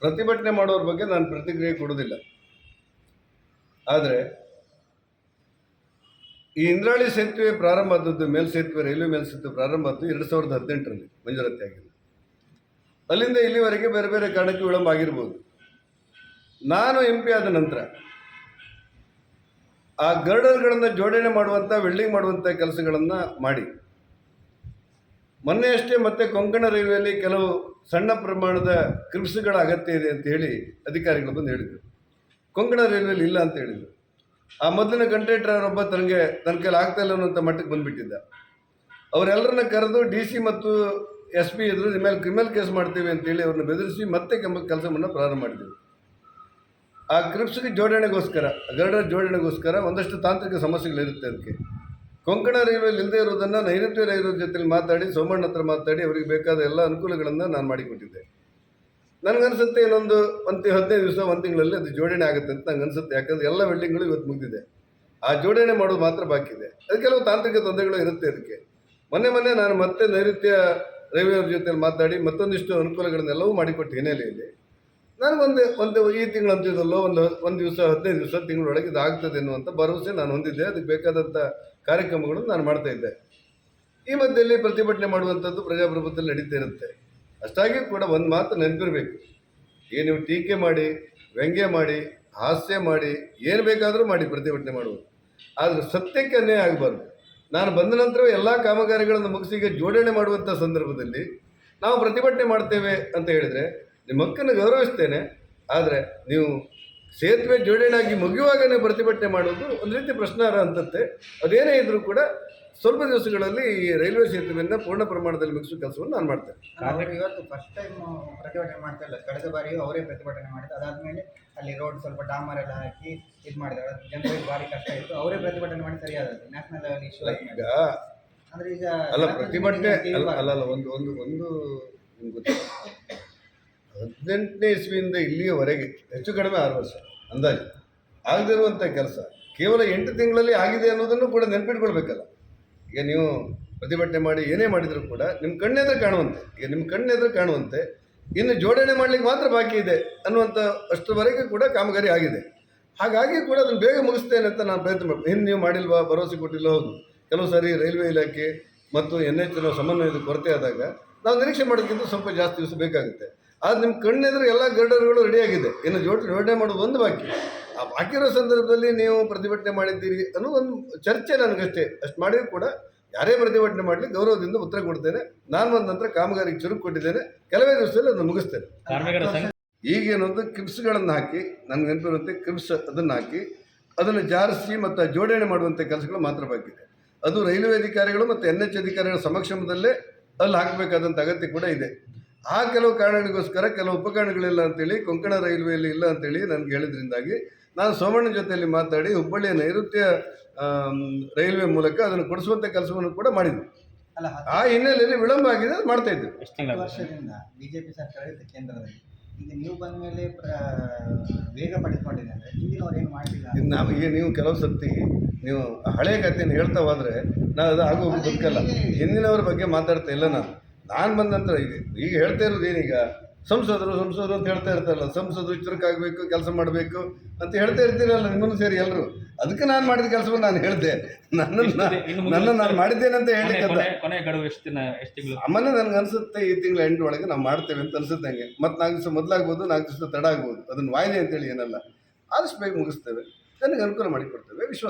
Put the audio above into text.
ಪ್ರತಿಭಟನೆ ಮಾಡೋರ ಬಗ್ಗೆ ನಾನು ಪ್ರತಿಕ್ರಿಯೆ ಕೊಡೋದಿಲ್ಲ. ಆದರೆ, ಈ ಇಂದ್ರಾಳಿ ಸೇತುವೆ ಪ್ರಾರಂಭ ಆದದ್ದು ಮೇಲ್ಸೇತುವೆ ರೈಲ್ವೆ ಮೇಲ್ಸೇತುವೆ ಪ್ರಾರಂಭ ಆದ್ದು ಎರಡು ಸಾವಿರದ ಹದಿನೆಂಟರಲ್ಲಿ ಮಂಜೂರಾತಿ ಆಗಿದೆ ಅಲ್ಲಿಂದ ಇಲ್ಲಿವರೆಗೆ ಬೇರೆ ಬೇರೆ ಕಾರಣಕ್ಕೆ ವಿಳಂಬ ಆಗಿರ್ಬೋದು. ನಾನು ಎಂ ಪಿ ಆದ ನಂತರ ಆ ಗರ್ಡರ್ಗಳನ್ನು ಜೋಡಣೆ ಮಾಡುವಂಥ ವೆಲ್ಡಿಂಗ್ ಮಾಡುವಂಥ ಕೆಲಸಗಳನ್ನು ಮಾಡಿ. ಮೊನ್ನೆಯಷ್ಟೇ ಮತ್ತೆ ಕೊಂಕಣ ರೈಲ್ವೆಯಲ್ಲಿ ಕೆಲವು ಸಣ್ಣ ಪ್ರಮಾಣದ ಕ್ರಿಪ್ಸ್ಗಳ ಅಗತ್ಯ ಇದೆ ಅಂತ ಹೇಳಿ ಅಧಿಕಾರಿಗಳು ಬಂದು ಹೇಳಿದರು. ಕೊಂಕಣ ರೈಲ್ವೆಲಿ ಇಲ್ಲ ಅಂತ ಹೇಳಿದರು. ಆ ಮೊದಲಿನ ಕಂಡಕ್ಟರ್ ಒಬ್ಬ ತನಗೆ ತನ್ನ ಕೈಲಿ ಆಗ್ತಾ ಇಲ್ಲ ಅನ್ನೋಂಥ ಮಟ್ಟಕ್ಕೆ ಬಂದುಬಿಟ್ಟಿದ್ದ. ಅವರೆಲ್ಲರನ್ನ ಕರೆದು ಡಿ ಸಿ ಮತ್ತು ಎಸ್ ಪಿ ನಿಮ್ಮ ಮೇಲೆ ಕ್ರಿಮಿನಲ್ ಕೇಸ್ ಮಾಡ್ತೀವಿ ಅಂತೇಳಿ ಅವ್ರನ್ನ ಬೆದರಿಸಿ ಮತ್ತೆ ಕೆಂಬ ಕೆಲಸವನ್ನು ಪ್ರಾರಂಭ ಮಾಡಿದ್ವಿ ಆ ಕ್ರಿಪ್ಸ್ಗೆ ಜೋಡಣೆಗೋಸ್ಕರ ಗರ್ಡರ್ ಜೋಡಣೆಗೋಸ್ಕರ ಒಂದಷ್ಟು ತಾಂತ್ರಿಕ ಸಮಸ್ಯೆಗಳಿರುತ್ತೆ ಅದಕ್ಕೆ. ಕೊಂಕಣ ರೈಲ್ವೆಯಲ್ಲಿ ಇಲ್ಲದೆ ಇರೋದನ್ನು ನೈಋತ್ಯ ರೈಲ್ವೆ ಜೊತೆಲಿ ಮಾತಾಡಿ, ಸೋಮಣ್ಣ ಹತ್ರ ಮಾತಾಡಿ, ಅವರಿಗೆ ಬೇಕಾದ ಎಲ್ಲ ಅನುಕೂಲಗಳನ್ನು ನಾನು ಮಾಡಿಕೊಟ್ಟಿದ್ದೆ. ನನಗನ್ಸುತ್ತೆ ಇನ್ನೊಂದು ಒಂದು ಹದಿನೈದು ದಿವಸ, ಒಂದು ತಿಂಗಳಲ್ಲಿ ಅದು ಜೋಡಣೆ ಆಗುತ್ತೆ ಅಂತ ನಂಗೆ ಅನ್ಸುತ್ತೆ ಯಾಕಂದರೆ ಎಲ್ಲ ವೆಲ್ಡಿಂಗ್ಗಳು ಇವತ್ತು ಮುಗಿದಿದೆ. ಆ ಜೋಡಣೆ ಮಾಡೋದು ಮಾತ್ರ ಬಾಕಿ ಇದೆ. ಅದು ಕೆಲವು ತಾಂತ್ರಿಕ ತೊಂದರೆಗಳು ಇರುತ್ತೆ ಅದಕ್ಕೆ ಮೊನ್ನೆ ಮೊನ್ನೆ ನಾನು ಮತ್ತೆ ನೈಋತ್ಯ ರೈಲ್ವೆ ಜೊತೆಲಿ ಜೊತೆ ಮಾತಾಡಿ ಮತ್ತೊಂದಿಷ್ಟು ಅನುಕೂಲಗಳನ್ನೆಲ್ಲವೂ ಮಾಡಿಕೊಟ್ಟು ಹಿನ್ನೆಲೆಯಲ್ಲಿ ನನಗೊಂದು ಒಂದು ಈ ತಿಂಗಳ ಅಂತಿದ್ದಲ್ಲೋ ಒಂದು ಒಂದು ದಿವಸ, ಹದಿನೈದು ದಿವಸ, ತಿಂಗಳೊಳಗೆ ಇದು ಆಗ್ತದೆ ಅನ್ನುವಂಥ ಭರವಸೆ ನಾನು ಹೊಂದಿದ್ದೆ. ಅದಕ್ಕೆ ಬೇಕಾದಂಥ ಕಾರ್ಯಕ್ರಮಗಳನ್ನು ನಾನು ಮಾಡ್ತಾ ಇದ್ದೆ. ಈ ಮಧ್ಯದಲ್ಲಿ ಪ್ರತಿಭಟನೆ ಮಾಡುವಂಥದ್ದು ಪ್ರಜಾಪ್ರಭುತ್ವದಲ್ಲಿ ನಡೀತಾ ಇರುತ್ತೆ. ಅಷ್ಟಾಗಿ ಕೂಡ ಒಂದು ಮಾತು ನೆನಪಿರಬೇಕು. ಈಗ ನೀವು ಟೀಕೆ ಮಾಡಿ, ವ್ಯಂಗ್ಯ ಮಾಡಿ, ಹಾಸ್ಯ ಮಾಡಿ, ಏನು ಬೇಕಾದರೂ ಮಾಡಿ ಪ್ರತಿಭಟನೆ ಮಾಡುವುದು. ಆದರೆ ಸತ್ಯಕ್ಕೆ ಅನ್ಯಾಯ ಆಗಬಾರ್ದು. ನಾನು ಬಂದ ನಂತರ ಎಲ್ಲ ಕಾಮಗಾರಿಗಳನ್ನು ಮುಗಿಸಿಗೆ ಜೋಡಣೆ ಮಾಡುವಂಥ ಸಂದರ್ಭದಲ್ಲಿ ನಾವು ಪ್ರತಿಭಟನೆ ಮಾಡ್ತೇವೆ ಅಂತ ಹೇಳಿದರೆ ನಿಮ್ಮ ಹಕ್ಕನ್ನು ಗೌರವಿಸ್ತೇನೆ ಆದರೆ ನೀವು ಸೇತುವೆ ಜೋಡಣೆಯಾಗಿ ಮುಗಿಯುವಾಗಲೇ ಮುಗಿಯುವಾಗ ನೀವು ಪ್ರತಿಭಟನೆ ಮಾಡೋದು ಒಂದು ರೀತಿ ಪ್ರಶ್ನಾರ್ಹ ಅಂತತ್ತೆ ಅದೇನೇ ಇದ್ರೂ ಕೂಡ ಸ್ವಲ್ಪ ದಿವಸಗಳಲ್ಲಿ ಈ ರೈಲ್ವೆ ಸೇತುವೆಯನ್ನು ಪೂರ್ಣ ಪ್ರಮಾಣದಲ್ಲಿ ಮುಗಿಸುವ ಕೆಲಸವನ್ನು ನಾನು ಮಾಡ್ತೇನೆ. ಅವರು ಇವತ್ತು ಫಸ್ಟ್ ಟೈಮ್ ಪ್ರತಿಭಟನೆ ಮಾಡ್ತಾ ಇಲ್ಲ. ಕಳೆದ ಬಾರಿಯೂ ಅವರೇ ಪ್ರತಿಭಟನೆ ಮಾಡಿದ್ದು. ಅದಾದಮೇಲೆ ಅಲ್ಲಿ ರೋಡ್ ಸ್ವಲ್ಪ ಡಾಮರ್ ಎಲ್ಲ ಹಾಕಿ ಇದು ಮಾಡಿದ್ದಾರೆ. ಜನರಿಗೆ ಭಾರಿ ಕಷ್ಟ ಇತ್ತು. ಅವರೇ ಪ್ರತಿಭಟನೆ ಮಾಡಿ ಸರಿಯಾದದ್ದು. ನ್ಯಾಷನಲ್ ಲೆವೆಲ್ ಇಶ್ಯೂ ಈಗ ಅಂದ್ರೆ ಈಗ ಅಲ್ಲ ಪ್ರತಿಭಟನೆ ಅಲ್ಲ ಅಲ್ಲ ಅಲ್ಲ ಒಂದು ಒಂದು ಒಂದು ನಿಮ್ಗೆ ಗೊತ್ತಿಲ್ಲ. ಹದಿನೆಂಟನೇ ಇಸ್ವಿಯಿಂದ ಇಲ್ಲಿಯವರೆಗೆ, ಹೆಚ್ಚು ಕಡಿಮೆ ಆರು ವರ್ಷ, ಅಂದಾಜು. ಆಗದಿರುವಂಥ ಕೆಲಸ, ಕೇವಲ ಎಂಟು ತಿಂಗಳಲ್ಲಿ ಆಗಿದೆ ಅನ್ನೋದನ್ನು ಕೂಡ ನೆನಪಿಟ್ಕೊಳ್ಬೇಕಲ್ಲ. ಈಗ ನೀವು ಪ್ರತಿಭಟನೆ ಮಾಡಿ, ಏನೇ ಮಾಡಿದರೂ ಕೂಡ ನಿಮ್ಮ ಕಣ್ಣೆದ್ರೆ ಕಾಣುವಂತೆ, ಈಗ ನಿಮ್ಮ ಕಣ್ಣೆದ್ರೆ ಕಾಣುವಂತೆ, ಇನ್ನು ಜೋಡಣೆ ಮಾಡಲಿಕ್ಕೆ ಮಾತ್ರ ಬಾಕಿ ಇದೆ ಅನ್ನುವಂಥ ಅಷ್ಟರವರೆಗೆ ಕೂಡ ಕಾಮಗಾರಿ ಆಗಿದೆ. ಹಾಗಾಗಿ ಕೂಡ ಅದನ್ನು ಬೇಗ ಮುಗಿಸ್ತೇನೆ ಅಂತ ನಾನು ಪ್ರಯತ್ನ ಮಾಡ್ತೀನಿ. ಹಿಂದೆ ನೀವು ಮಾಡಿಲ್ವಾ? ಭರವಸೆ ಕೊಟ್ಟಿಲ್ಲ, ಹೌದು. ಕೆಲವು ಸಾರಿ ರೈಲ್ವೆ ಇಲಾಖೆ ಮತ್ತು ಎನ್ ಎಚ್ ಸಮನ್ವಯದ ಕೊರತೆ ಆದಾಗ ನಾವು ನಿರೀಕ್ಷೆ ಮಾಡೋದಕ್ಕಿಂತ ಸ್ವಲ್ಪ ಜಾಸ್ತಿ ದಿವಸ ಬೇಕಾಗುತ್ತೆ. ಆದ್ರೆ ನಿಮ್ಮ ಕಣ್ಣೆದುರು ಎಲ್ಲ ಗರ್ಡರ್ಗಳು ರೆಡಿಯಾಗಿದೆ ಇನ್ನು ಜೋಡ ಜೋಡಣೆ ಮಾಡೋದು ಒಂದು ಬಾಕಿ. ಆ ಬಾಕಿರೋ ಸಂದರ್ಭದಲ್ಲಿ ನೀವು ಪ್ರತಿಭಟನೆ ಮಾಡಿದ್ದೀರಿ ಅನ್ನೋ ಒಂದು ಚರ್ಚೆ ನನಗಷ್ಟೇ. ಅಷ್ಟು ಮಾಡಿದ್ರು ಕೂಡ ಯಾರೇ ಪ್ರತಿಭಟನೆ ಮಾಡಲಿ ಗೌರವದಿಂದ ಉತ್ತರ ಕೊಡ್ತೇನೆ. ನಾನು ಬಂದ ನಂತರ ಕಾಮಗಾರಿಗೆ ಚುರುಕು ಕೊಟ್ಟಿದ್ದೇನೆ. ಕೆಲವೇ ದಿವಸದಲ್ಲಿ ಅದನ್ನು ಮುಗಿಸ್ತೇನೆ. ಈಗೇನೊಂದು ಕ್ರಿಪ್ಸ್ಗಳನ್ನು ಹಾಕಿ ನನಗೆ ನೆನಪಿರುವಂತೆ ಕ್ರಿಪ್ಸ್ ಅದನ್ನು ಹಾಕಿ ಅದನ್ನು ಜಾರಿಸಿ ಮತ್ತು ಜೋಡಣೆ ಮಾಡುವಂಥ ಕೆಲಸಗಳು ಮಾತ್ರ ಬಾಕಿ ಇದೆ. ಅದು ರೈಲ್ವೆ ಅಧಿಕಾರಿಗಳು ಮತ್ತು ಎನ್ ಎಚ್ ಅಧಿಕಾರಿಗಳ ಸಮಕ್ಷಮದಲ್ಲೇ ಅಲ್ಲಿ ಹಾಕಬೇಕಾದಂಥ ಅಗತ್ಯ ಕೂಡ ಇದೆ. ಆ ಕೆಲವು ಕಾರಣಗಳಿಗೋಸ್ಕರ ಕೆಲವು ಉಪಕರಣಗಳಿಲ್ಲ ಅಂತೇಳಿ ಕೊಂಕಣ ರೈಲ್ವೆಯಲ್ಲಿ ಇಲ್ಲ ಅಂತೇಳಿ ನನಗೆ ಹೇಳಿದ್ರಿಂದಾಗಿ ನಾನು ಸೋಮಣ್ಣ ಜೊತೆಯಲ್ಲಿ ಮಾತಾಡಿ ಹುಬ್ಬಳ್ಳಿಯ ನೈಋತ್ಯ ರೈಲ್ವೆ ಮೂಲಕ ಅದನ್ನು ಕೊಡಿಸುವಂಥ ಕೆಲಸವನ್ನು ಕೂಡ ಮಾಡಿದ್ವಿ. ಅಲ್ಲ ಆ ಹಿನ್ನೆಲೆಯಲ್ಲಿ ವಿಳಂಬ ಆಗಿದೆ ಅದು ಮಾಡ್ತಾ ಇದ್ವಿ. ವರ್ಷದಿಂದ ಬಿಜೆಪಿ ಸರ್ಕಾರ ಇತ್ತು ಕೇಂದ್ರದಲ್ಲಿ. ಈಗ ನೀವು ಬಂದ ಮೇಲೆ ವೇಗ ಪಡೆದುಕೊಂಡಿದೆ ಅಂದ್ರೆ ಹಿಂದಿನವ್ರು ಏನು ಮಾಡಲಿಲ್ಲ ಇದು ನೀವು ಕೆಲವು ಸರ್ತಿ ನೀವು ಹಳೆ ಕಥೆಯನ್ನು ಹೇಳ್ತಾ ಹೋದರೆ ನಾನು ಅದು ಆಗೋ ಬದುಕಲ್ಲ. ಹಿಂದಿನವ್ರ ಬಗ್ಗೆ ಮಾತಾಡ್ತಾ ಇಲ್ಲ ನಾನು. ನಾನು ಬಂದ ನಂತರ ಈಗ ಈಗ ಹೇಳ್ತಾ ಇರೋದು ಏನೀಗ ಸಂಸದರು ಸಂಸದರು ಅಂತ ಹೇಳ್ತಾ ಇರ್ತಾರಲ್ಲ ಸಂಸದರು ಚುರುಕಾಗಬೇಕು ಕೆಲಸ ಮಾಡಬೇಕು ಅಂತ ಹೇಳ್ತಾ ಇರ್ತೀರಲ್ಲ ನಿಮ್ಮನ್ನು ಸೇರಿ ಎಲ್ಲರೂ ಅದಕ್ಕೆ ನಾನು ಮಾಡಿದ ಕೆಲಸವನ್ನು ನಾನು ಹೇಳಿದೆ. ನನ್ನನ್ನು ನನ್ನ ನಾನು ಮಾಡಿದ್ದೇನೆ ಅಂತ ಹೇಳಿಕ್ಕೆ ಸಾಮಾನ್ಯ ನನಗೆ ಅನಿಸುತ್ತೆ ಈ ತಿಂಗಳ ಎಂಟು ಒಳಗೆ ನಾವು ಮಾಡ್ತೇವೆ ಅಂತ ಅನ್ಸುತ್ತೆ ಹಂಗೆ. ಮತ್ತು ನಾಲ್ಕು ದಿವಸ ಮೊದಲಾಗ್ಬೋದು ನಾಲ್ಕು ದಿವಸ ತಡ ಆಗ್ಬೋದು. ಅದನ್ನು ವಾಯ್ದೆ ಅಂತೇಳಿ ಏನಲ್ಲ. ಆದಷ್ಟು ಬೇಗ ಮುಗಿಸ್ತೇವೆ. ನನಗೆ ಅನುಕೂಲ ಮಾಡಿಕೊಡ್ತೇವೆ. ವಿಶ್ವಾಸ